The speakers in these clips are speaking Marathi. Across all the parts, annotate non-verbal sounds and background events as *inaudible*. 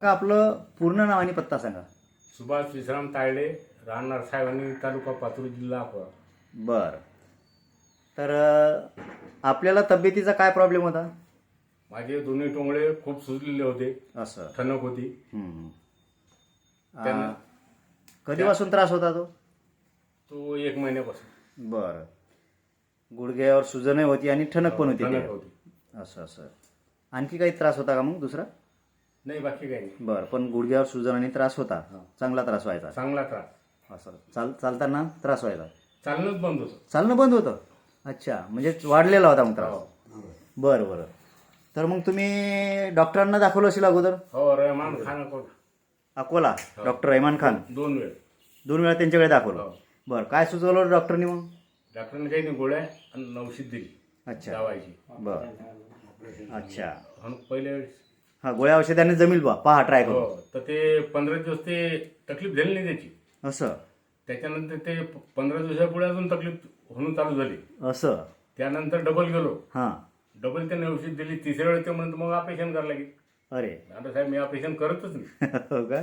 का आपलं पूर्ण नाव आणि पत्ता सांगा? सुभाष विश्राम तायडे राहणार साहेबांनी तालुका पातूर जिल्हा अकोला. बर. तर अं, आपल्याला तब्येतीचा काय प्रॉब्लेम होता? माझे दोन्ही टोंगळे खूप सुजलेले होते. असं. ठणक होती. हम्म. त्यांना- अं, कधीपासून त्रास होता तो? तो एक महिन्यापासून. बर. गुडघ्यावर सुजनही होती आणि ठणक पण होती ठणक त्याच्यात. होती. असं असं. आणखी काही त्रास होता का मग दुसरा? नाही बाकी काही नाही. बर पण गुडघ्यावर सुजन आणि त्रास होता. चांगला त्रास व्हायचा. चांगला त्रास. असं. चाल चालताना त्रास व्हायचा. चालणंच बंद होतं. चालणं बंद होतं? अच्छा म्हणजे वाढलेला होता मग त्रास? हो. बरं बरं. तर मग तुम्ही डॉक्टरांना दाखवलं असेल अगोदर? हो रहमान खान अकोला. अकोला डॉक्टर रहमान खान? दोन वेळ. दोन वेळा त्यांच्याकडे दाखवलं. हो. बरं काय सुचवलं डॉक्टरनी मग? डॉक्टरने काही नाही गोळ्या आणि औषध दिली. अच्छा. लावायची. बरं. अच्छा. म्हणून पहिले वेळेस हा गोळ्या औषधाने जमील बा पहा ट्राय हो करू तर ते पंधरा दिवस ते तकलीफ झाली नाही त्याची. असं. त्याच्यानंतर ते प- पंधरा दिवसापुढे अजून तकलीफ होणं चालू झाली. असं. त्यानंतर डबल गेलो. हां. डबल त्याने औषध दिली. तिसऱ्या वेळेस ते म्हणतो मग ऑपरेशन करायला लागेल अरे. आता साहेब मी ऑपरेशन करतच नाही. *laughs* हो का?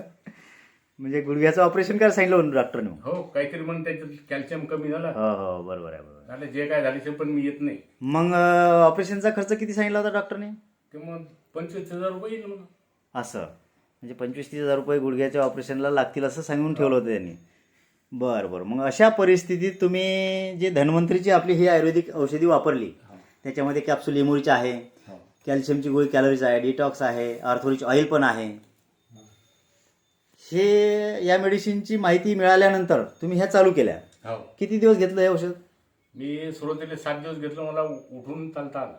म्हणजे गुडघ्याचं ऑपरेशन करायला सांगितलं डॉक्टरने मग. हो काहीतरी म्हणून त्याच्यात कॅल्शियम कमी झालं. हो हो बरोबर आहे बरोबर झालं जे काय झाले ते पण मी येत नाही. मग ऑपरेशनचा खर्च किती सांगितला होता डॉक्टरने ते मग पंचवीस हजार रुपये येईल असं. म्हणजे पंचवीस तीस हजार रुपये गुडघ्याच्या ऑपरेशनला लागतील असं सांगून ठेवलं होतं त्यांनी. बरं बरं. मग अशा परिस्थितीत तुम्ही जे धन्वंतरीची आपली ही आयुर्वेदिक औषधी वापरली त्याच्यामध्ये कॅप्सूल इमुरीची आहे कॅल्शियमची गोळी कॅलरीज आहे डिटॉक्स आहे आर्थोरिच ऑइल पण आहे. हे. या मेडिसिनची माहिती मिळाल्यानंतर तुम्ही ह्या चालू केल्या. हो. किती दिवस घेतलं हे औषध? मी सुरुवातीला सात दिवस घेतलं मला उठून चालता आलं.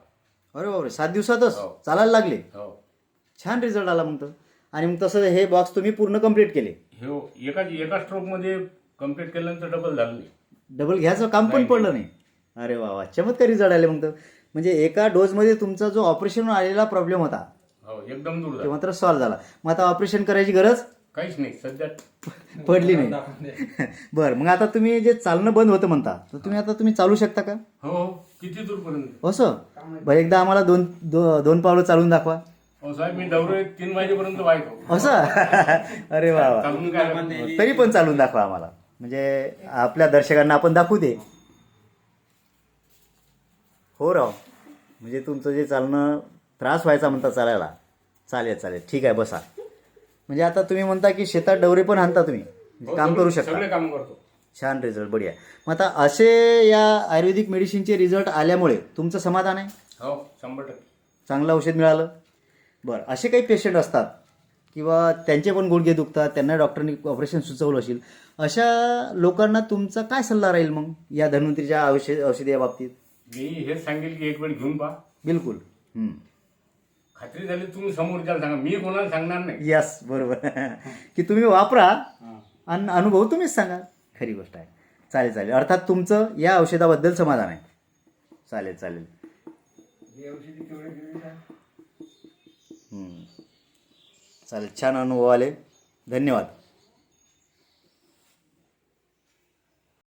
अरे बापरे सात दिवसातच हो. चालायला लागले. हो. छान रिझल्ट आला मग तर. आणि मग तसं हे बॉक्स तुम्ही पूर्ण कंप्लीट केले. हे एका एका स्ट्रोकमध्ये कंप्लीट केल्यानंतर डबल झालं डबल घ्यायचं काम पण पडलं नाही. अरे वा वा. चमत्कारी रिझल्ट आले मग तर. म्हणजे एका डोजमध्ये तुमचा जो ऑपरेशन आलेला प्रॉब्लेम होता हो एकदम दूर तो झालं. मात्र सॉल्व्ह झाला. मग आता ऑपरेशन करायची गरज? काहीच नाही सध्या पडली नाही. *laughs* बरं मग आता तुम्ही जे चालणं बंद होतं म्हणता तर तुम्ही आता तुम्ही चालू शकता का? हो हो. किती दूरपर्यंत? असं? बरं एकदा आम्हाला दोन दो- दोन पावलं चालून दाखवा. हो साहेब मी दौरे तीन वाजेपर्यंत असं? अरे वा वा. चालून काय तरी पण चालून दाखवा आम्हाला. म्हणजे आपल्या दर्शकांना आपण दाखवू दे. हो राव. म्हणजे तुमचं जे चालणं त्रास व्हायचा म्हणता चालायला. चालेल चालेल. ठीक आहे बसा. म्हणजे आता तुम्ही म्हणता की शेतात डवरे पण आणता तुम्ही. हो, काम करू शकता. सगळे काम करतो. छान रिझल्ट बढिया. मग आता असे या आयुर्वेदिक मेडिसिनचे रिझल्ट आल्यामुळे तुमचं समाधान आहे? हो शंभर टक्के. चांगलं औषध मिळालं? बरं असे काही पेशंट असतात किंवा त्यांचे पण गुडघे दुखतात त्यांना डॉक्टरनी ऑपरेशन सुचवलं असेल अशा लोकांना तुमचा काय सल्ला राहील मग या धन्वंतरीच्या औषध औषधी या बाबतीत? मी हेच सांगेल की एक वेळ घेऊन पहा. बिलकुल. खात्री झाली तुम्ही समोरच्याला सांगा. मी कोणाला सांगणार नाही. यस बरोबर. *laughs* की तुम्ही वापरा आणि अनुभव तुम्हीच सांगा. खरी गोष्ट आहे. चालेल चालेल. अर्थात तुमचं या औषधाबद्दल समाधान आहे. चालेल चालेल. चालेल छान अनुभव आले. धन्यवाद.